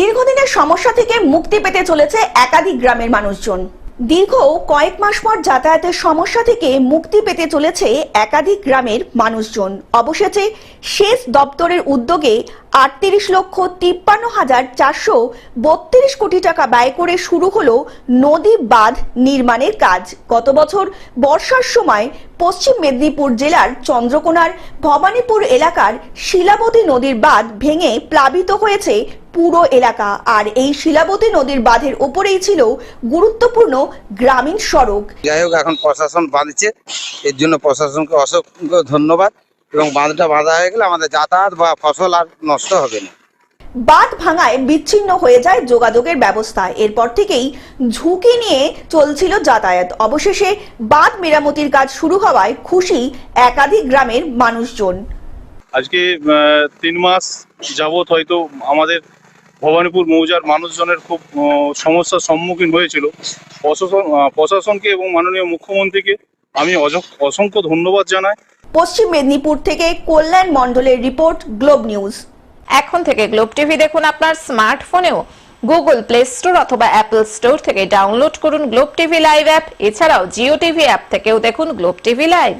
দীর্ঘদিনের সমস্যা থেকে মুক্তি পেতে চলেছে একাধিক গ্রামের মানুষজন। দীর্ঘ কয়েক মাস পর যাতায়াতের সমস্যা থেকে মুক্তি পেতে চলেছে একাধিক গ্রামের মানুষজন। অবশেষে শেষ দপ্তরের উদ্যোগে আটত্রিশ লক্ষ তিপ্পান্ন হাজার চারশো বত্রিশ কোটি টাকা ব্যয় করে শুরু হলো নদী বাঁধ নির্মাণের কাজ। গত বছর বর্ষার সময় পশ্চিম মেদিনীপুর জেলার চন্দ্রকোনার ভবানীপুর এলাকার শিলাবতী নদীর বাঁধ ভেঙে প্লাবিত হয়েছে পুরো এলাকা। আর এই শিলাবতী নদীর বাঁধের ওপরেই ছিল গুরুত্বপূর্ণ গ্রামীণ সড়ক। যাই হোক এখন প্রশাসন বাঁধছে। এর জন্য প্রশাসনকে অসংখ্য ধন্যবাদ। এবং বাঁধটা বাঁধা হয়ে গেলে আমাদের যাতায়াত বা ফসল আর নষ্ট হবে না। বাঁধ ভাঙায় বিচ্ছিন্ন হয়ে যায় যোগাযোগের ব্যবস্থা। এরপর থেকেই ঝুঁকি নিয়ে চলছিল যাতায়াত। অবশেষে বাঁধ মেরামতির কাজ শুরু হওয়ায় খুশি একাধিক গ্রামের মানুষজন। আজকে আহ, তিন মাস যাবত হয়তো আমাদের ভবানীপুর মৌজার মানুষজনের খুব সমস্যার সম্মুখীন হয়েছিল। প্রশাসন প্রশাসনকে এবং মাননীয় মুখ্যমন্ত্রীকে আমি অসংখ্য ধন্যবাদ জানাই। পশ্চিম মেদিনীপুর থেকে কল্যাণ মণ্ডলের রিপোর্ট গ্লোব নিউজ। এখন থেকে গ্লোব টিভি দেখুন আপনার স্মার্টফোনেও। গুগল প্লে স্টোর অথবা অ্যাপল স্টোর থেকে ডাউনলোড করুন গ্লোব টিভি লাইভ অ্যাপ। এছাড়াও জিও টিভি অ্যাপ থেকেও দেখুন গ্লোব টিভি লাইভ।